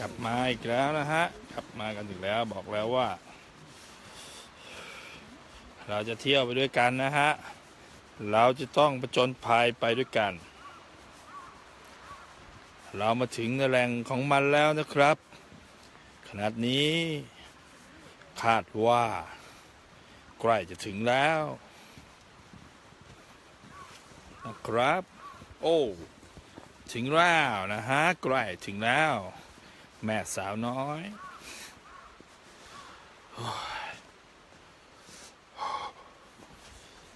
กลับมาอีกแล้วนะฮะ กลับมากันอีกแล้วบอกแล้วว่า เราจะเที่ยวไปด้วยกันนะฮะ เราจะต้องประจนภัยไปด้วยกัน เรามาถึงในแหล่งของมันแล้วนะครับ ขนาดนี้คาดว่า ใกล้จะถึงแล้ว นะครับ โอ้ ถึงแล้วนะฮะใกล้ถึงแล้ว แม่สาวน้อย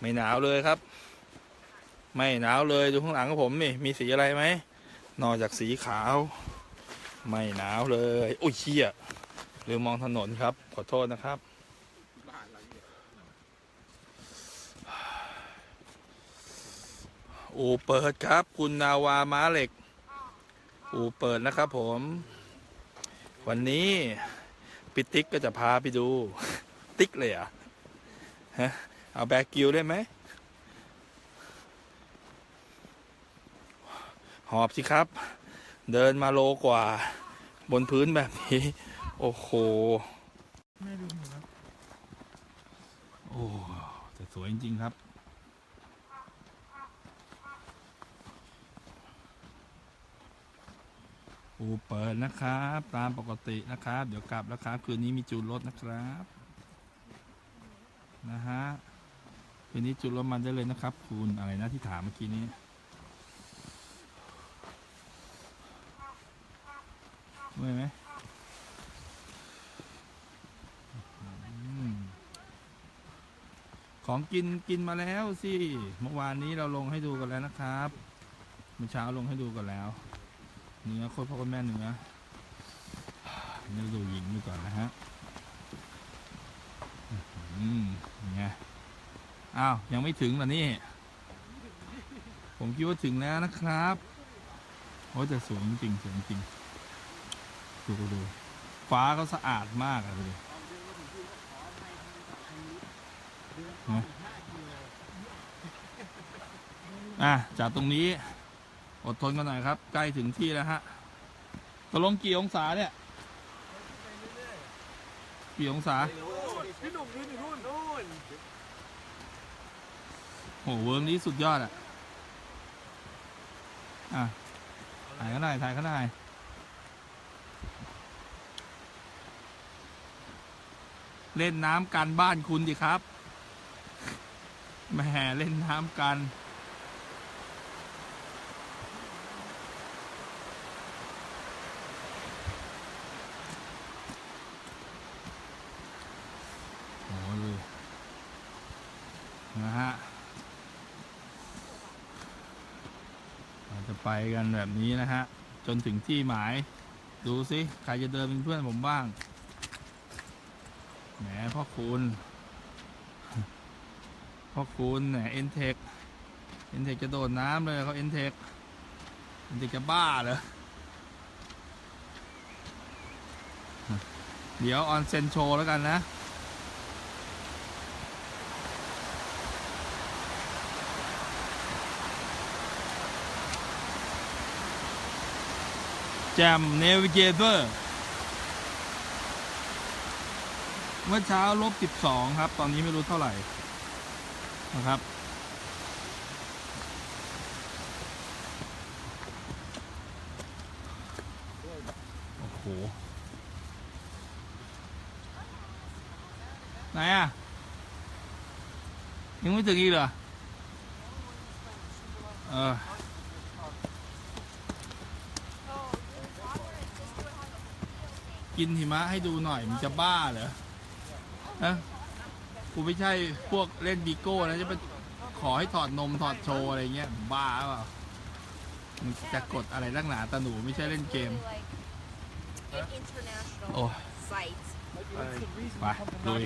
ไม่หนาวเลยครับ ไม่หนาวเลยดูข้างหลังของผมนี่มีสีอะไรไหมนอกจากสีขาว ไม่หนาวเลยโอ้ยเชี่ยลืมมองถนนครับ ขอโทษนะครับ อูเปิดครับ คุณนาวาม้าเหล็ก อูเปิดนะครับผม วันนี้ปิติ๊กก็จะพาไปดู ติ๊กเลยอะฮะเอาแบกกิวได้ไหมหอบสิครับ เดินมาโลกว่า บนพื้นแบบนี้ โอ้โหไม่รู้เหมือนกันโอ้แต่สวยจริง ๆ ครับ อูเปิดนะครับ ตามปกตินะครับ เดี๋ยวกลับแล้วครับ คืนนี้มีจูนรถนะครับ นะฮะคืนนี้จูนรถมันได้เลยนะครับ คุณอะไรนะที่ถามเมื่อกี้นี้ เมื่อยไหมอืมของกินกินมาแล้วสิ เมื่อวานนี้เราลงให้ดูกันแล้วนะครับ เมื่อเช้าลงให้ดูกันแล้ว เนื้อโคตรพ่อโคตรแม่เนื้อเนื้อดูหญิงดูก่อนนะฮะอืมไงอ้าว ยังไม่ถึงเหรอนี่ ผมคิดว่าถึงแล้วนะครับโอ้ยแต่สวยจริงๆสวยจริงดูดูดูฟ้าเขาสะอาดมากอะดูดิอะจากตรงนี้ อดทนกันหน่อยครับ ใกล้ถึงที่แล้วฮะตกลงกี่องศาเนี่ย กี่องศาพี่หนุ่มยืนอยู่นู่นนู่นโหเวิร์มนี้สุดยอดอะ อะ ถ่ายก็ได้ถ่ายก็ได้เล่นน้ำกันบ้านคุณดิครับแหมเล่นน้ำกัน โอ้โหดู นะฮะเราจะไปกันแบบนี้นะฮะ จนถึงที่หมาย ดูสิใครจะเดินเป็นเพื่อนผมบ้าง แหมพ่อคุณพ่อคุณแหมเอ็นเทคเอ็นเทคจะโดดน้ำเลยเขาเอ็นเทคเอ็นเทคจะบ้าเหรอเดี๋ยวออนเซนโชว์แล้วกันนะ แจมเนวิเกเตอร์เมื่อเช้าลบ 12 ครับ ตอนนี้ไม่รู้เท่าไหร่นะครับ โอ้โห ไหนอะ ยังไม่ถึงอีกเหรอ เออ กินหิมะให้ดูหน่อยมันจะบ้าเหรอฮะกูไม่ใช่พวกเล่นบีโก้นะจะไปขอให้ถอดนมถอดโชว์อะไรเงี้ยบ้าเปล่ามันจะกดอะไรตั้งหนาตาหนูไม่ใช่เล่นเกม Like international โอ้ย sites. ไปลุย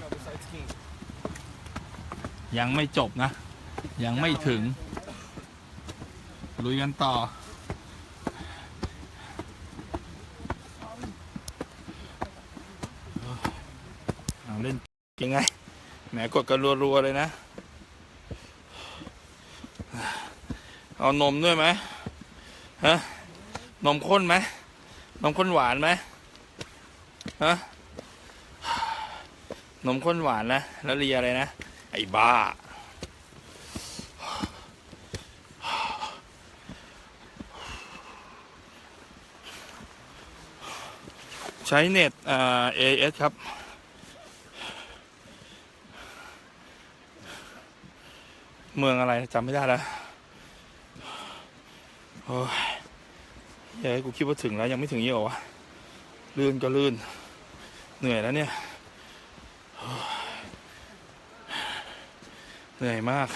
ยังไม่จบนะ ยังไม่ถึง ลุยกันต่อ เล่นยังไงแหมกดกันรัวๆเลยนะ เอานมด้วยไหมฮะนมข้นไหมนมข้นหวานไหมฮะนมข้นหวานนะ แล้วเรียอะไรนะ ไอ้บ้า ใช้เน็ตเอ่า AS ครับ เมืองอะไรจำไม่ได้แล้วโอ้ยเฮ้ยกูคิดว่าถึงแล้วยังไม่ถึงยี่หรอวะลื่นก็ลื่น เหนื่อยแล้วเนี่ยโอ้ยเหนื่อยมาก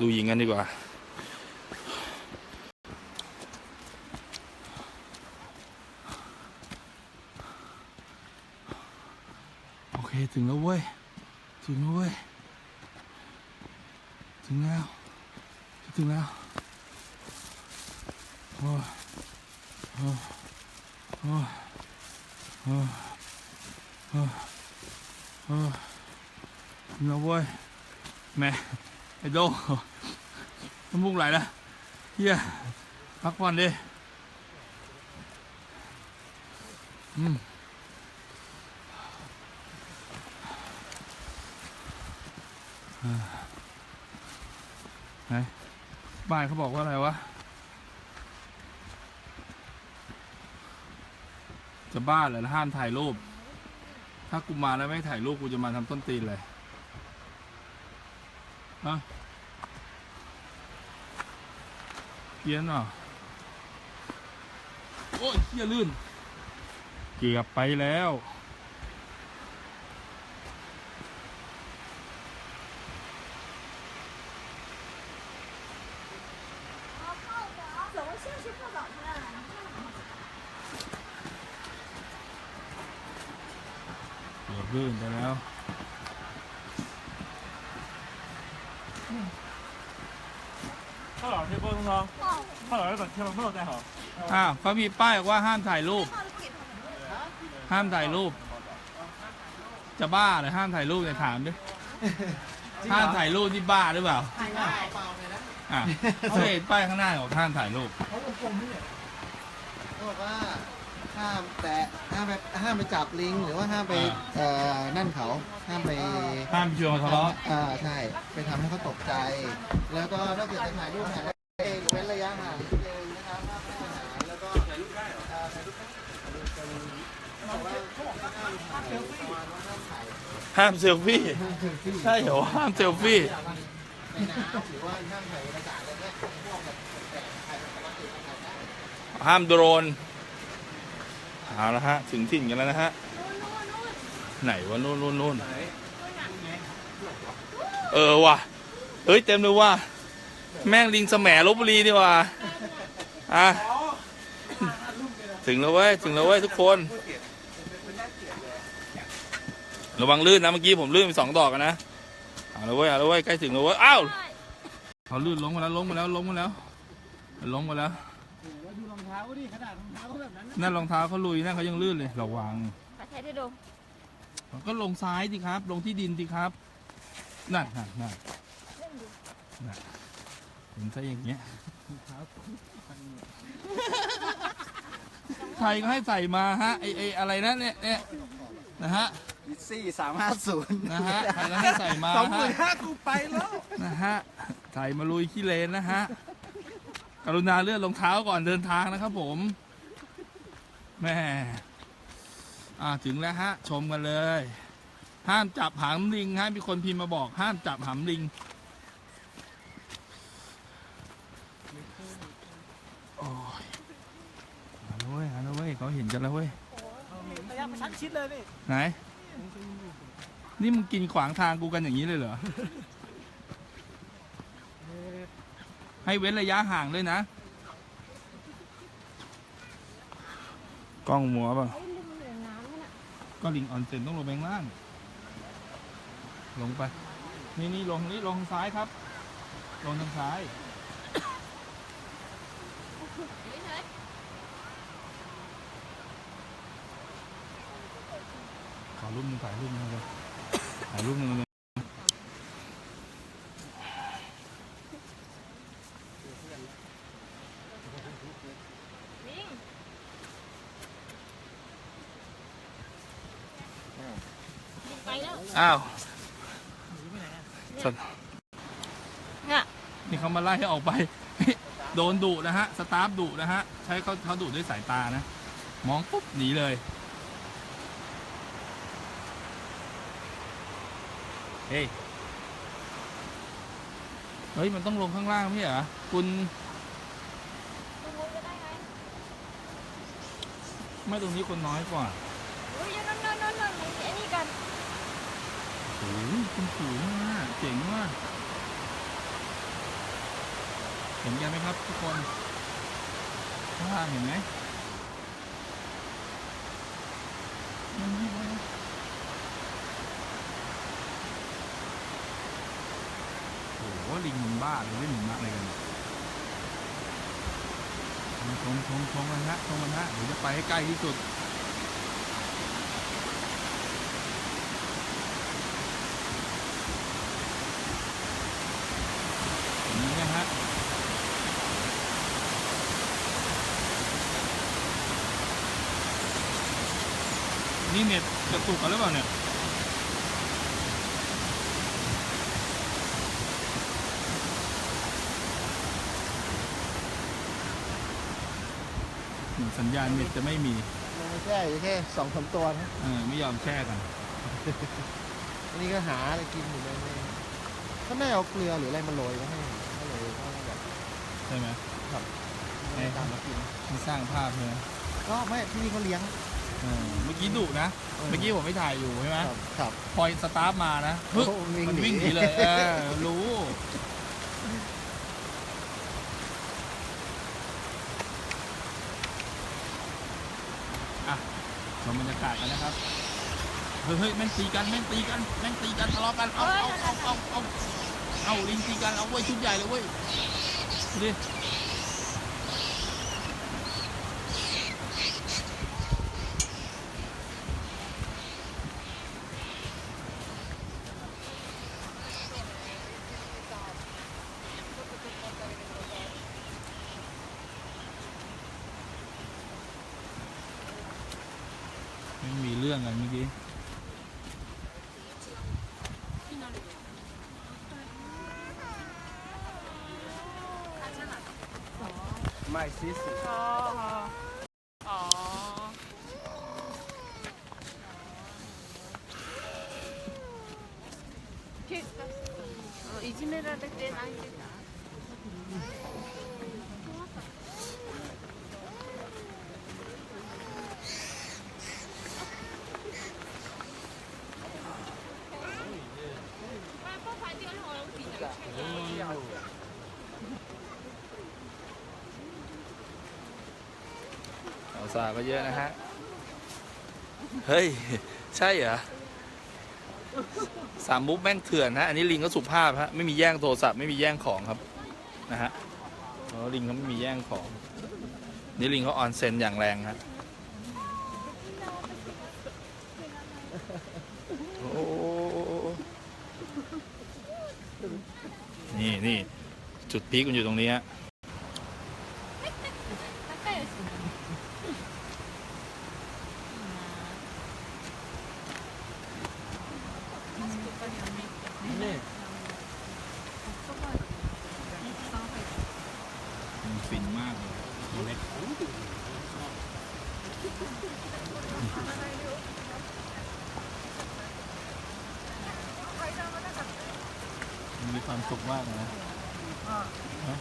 ดูหญิงกันดีกว่า โอเค ถึงแล้วเว้ย ถึงแล้วเว้ย ถึงแล้ว ถึงแล้วโอ้ยโอ้โอ้โอ้โอ้โอ้ถึงแล้วเว้ยแม่ไอ้โดน้ำมูกไหลแล้วเฮียพักผ่อนดิอืม ไหนบ้านเขาบอกว่าอะไรวะ จะบ้าเหรอห้ามถ่ายรูป ถ้ากูมาแล้วไม่ถ่ายรูปกูจะมาทำต้นตีนเลยฮะเกียนเหรอโอ้ยเกียลื่น เกือบไปแล้ว ยื่นไปแล้วข้าหลามเทเบิลน้องข้าหลามได้ตัดเชือกไม่ตัด้จหรออ้าวเขามีป้ายว่าห้ามถ่ายรูป ห้ามถ่ายรูป จะบ้าเลยห้ามถ่ายรูปเนี่ยถามดิห้ามถ่ายรูปที่บ้าหรือเปล่าอะเขาเห็นป้ายข้างหน้าของห้ามถ่ายรูปเขาวงกลมนี่เขาบอกว่า ห้ามแตะห้ามไปห้ามไปจับลิง หรือว่าห้ามไปเอ่อนั่นเขาห้ามไปห้ามชวนทะเลาะอ่าใช่ ไปทำให้เขาตกใจ แล้วก็ถ้าเกิดจะถ่ายรูปถ่ายได้เองเว้นระยะห่างนิดนึงนะครับห้ามให้อาหารแล้วก็ถ่ายรูปได้เหรอถ่ายรูปได้เขาบอกว่าห้ามถ่ายประมาณว่าห้ามถ่ายห้ามเซลฟี่ห้ามเซลฟี่ ใช่เหรอห้ามเซลฟี่ ในน้ำหรือว่าห้ามถ่ายเอกสารอะไรเงี้ยพวกแบบแต่ถ่ายปกติถ่ายได้ห้ามโดรน เอาละฮะ ถึงถิ่นกันแล้วนะฮะ ไหนวะนู่นนู่นนู่นเออว่ะ เฮ้ย เต็มเลยว่ะ แม่งลิงสแหมลบบุรีดีว่ะอะ ถึงแล้วเว้ย ถึงแล้วเว้ยทุกคน ระวังลื่นนะเมื่อกี้ผมลื่นไปสองดอกอะนะ เอาละเว้ย เอาละเว้ย ใกล้ถึงแล้วเว้ย อ้าว เขาลื่นล้มมาแล้วล้มมาแล้วล้มมาแล้วล้มมาแล้ว ท้าดิขนาดรองเท้าเขาแบบนั้นนั่นรองเท้าเขาลุยนั่นเขายังลื่นเลยระวัง ขอใช้ได้ดูก็ลงซ้ายสิครับ ลงที่ดินสิครับ นั่นนั่นนั่นนั่นผมใช้อย่างเงี้ยใครก็ให้ใส่มาฮะไอไออะไรนะเนี่ยเนี่ยนะฮะสี่สามห้าศูนย์นะฮะใครก็ให้ใส่มาสองหฮะมื่นห้ากูไปแล้ว นะฮะใส่มาลุยขี้เลนนะฮะ กรุณาเลื่อนรองเท้าก่อนเดินทางนะครับผมแม่อ่าถึงแล้วฮะ ชมกันเลย ห้ามจับหำลิงฮะมีคนพิมพ์มาบอก ห้ามจับหำลิงโอ้ยเอาละเว้ยเอาละเว้ยเขาเห็นกันแล้วเว้ยระยะประชันชิดเลยนี่ไหน นี่มึงกินขวางทางกูกันอย่างนี้เลยเหรอ ให้เว้นระยะห่างด้วยนะ กล้องมัวเปล่ะเฮ้ลืมเหลือน้ำนั่นน่ะก็ลิงออนเซ็นต้องลงไปข้างล่าง ลงไป นี่นี่ลงนี่ลงทางซ้ายครับ ลงทางซ้าย ขอรูปหนึงถ่ายรูปหนึงเลยถ่ายรูปหนึงเลย ลิงลิงไปแล้ว อ้าวสตเนี่ยนี่เขามาไล่ให้ออกไป โดนดุนะฮะ สตาฟดุนะฮะ ใช้เขาเขาดุด้วยสายตานะ มองปุ๊บหนีเลย เฮ้ย เฮ้ย มันต้องลงข้างล่างไม่ใช่เหรอ คุณดูมุ้งจะได้ไงไม่ตรงนี้คนน้อยกว่า โอ้ยนั่นนั่นนั่นนั่นมุ้งไอ้นี่กัน โอ้ยคุณสูงมากเจ๋งมากเห็นกันไหมครับทุกคนข้างล่างเห็นไหมมันไม่ไหวโอ้โหลิงมันบ้าเลยเล่นหิมะอะไรกันชมชมชมกันฮะชมกันฮะเดี๋ยวจะไปให้ใกล้ที่สุด นี่นะฮะ นี่เน็ ตกระตุกอะไรเปล่าเนี่ยเหมือนสัญญาณเน็ตจะไม่มีมันไม่ใช่แค่สองสามตัวนะเออไม่ยอมแช่กัน อันนี้ก็หาอะไรกินอยู่เลยก็ไม่เอาเกลือหรืออะไรมาโรยมาให้ก็เลยก็แบบใช่ไหมไม่ตามมากินมันสร้างภาพใช่ไหมก็ไม่ที่นี่เขาเลี้ยง เออเมื่อกี้ดุนะ เมื่อกี้ผมไม่ถ่ายอยู่ใช่ไหมครับครับพอสตาร์ทมานะฮึบโอ้วิ่งมันหนีวิ่งหนีเลยเออรู้อะชมบรรยากาศกันนะครับเฮ้ยเฮ้ยแม่งตีกันแม่งตีกันแม่งตีกันทะเลาะกันเอาเอาเอาเอาเอาเอาลิงตีกันเอาเว้ยชุดใหญ่เลยเว้ยดูดิ ไม่มี เรื่องกัน สาวสาวก็เยอะนะฮะ เฮ้ย ใช่เหรอสามมุกแม่งเถื่อนฮะอันนี้ลิงก็สุภาพฮะไม่มีแย่งโทรศัพท์ไม่มีแย่งของครับนะฮะอ๋อลิงเขาไม่มีแย่งของ นี่ลิงเขาออนเซนอย่างแรงฮะโอ้นี่นี่จุดพีคมันอยู่ตรงนี้ฮะ มันฟินมากเลยตัวเล็กมันมีความสุขมากเลยนะฮะ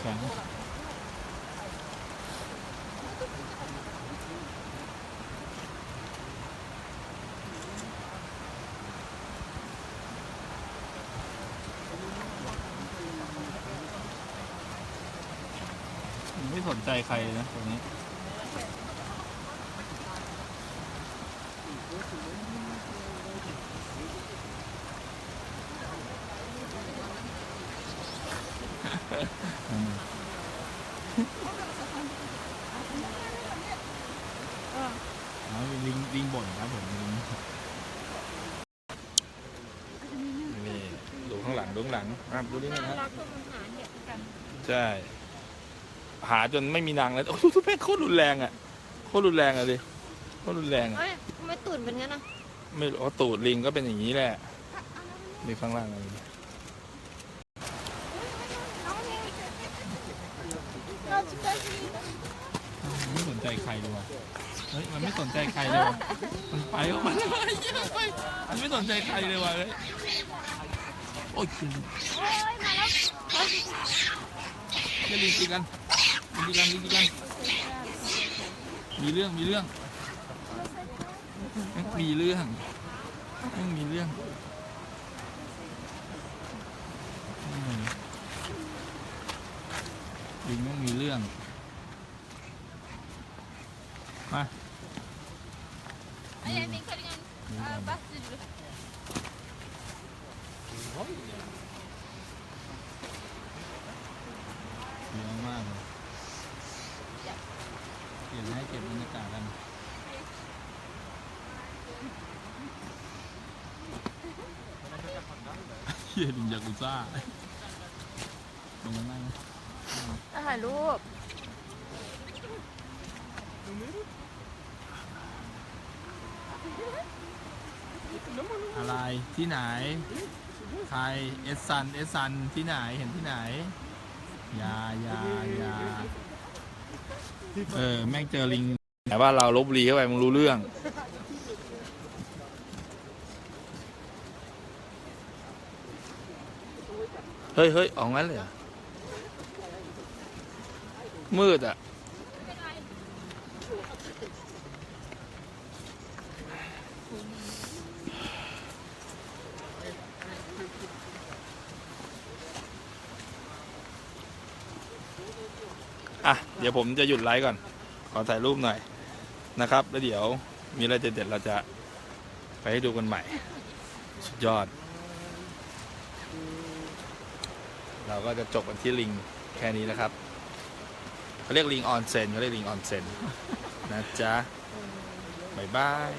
แข็งมันไม่สน ใจใครเลยนะตัวนี้ออืมเออเอาลิงลิงบ่นครับผมลิงนี่ดูข้างหลังดูข้างหลังอะดูนี่น่านะรักก็มันหาเห็ดกันใช่ หาจนไม่มีนางแล้วโอ้โหทุกแม่งโคตรรุนแรงอะโคตรรุนแรงอะดิโคตรรุนแรงอะเอ้ยทำไมตูดเป็นงั้นนะไม่รู้ว่าตูดลิงก็เป็นอย่างนี้แหละนี่ข้างล่างอะไรเราจะได้ดีมันไม่สนใจใครเลยว่ะเฮ้ยมันไม่สนใจใครเลยว่ะมันไปของมันไปไปมันไม่สนใจใครเลยว่ะเฮ้ยโอ้ยโอ้ยมาแล้วจะลิงตีกันลิง ตีกันลิงตีกันมีเรื่องมีเรื่องมีเรื่องไม่มีเรื่องอืมลิงต้องมีเรื่องมา Ay, ay, may kalingan. Ah, basta dulu. เยอะมากเลยเปลี่ยนให้เก็บบรรยากาศกันเฮียลิงยากุซ่าลงมานั่งนะถ่ายรูปอะไรที่ไหน ใครเอสซันเอสซันที่ไหนเห็นที่ไหนอยาอยาอยาเออ แม่งเจอลิงแต่ว่าเราลบบุรีเข้าไปมึงรู้เรื่อง ฮ้ยเฮ้ยออกงั้นเลยมืดอะอะ เดี๋ยวผมจะหยุดไลฟ์ก่อน ขอถ่ายรูปหน่อยนะครับ แล้วเดี๋ยวมีอะไรเด็ดๆเราจะไปให้ดูกันใหม่ สุดยอด เราก็จะจบกันที่ลิงแค่นี้นะครับเขาเรียกลิงออนเซนเขาเรียกลิงออนเซนนะจ๊ะบ๊ายบาย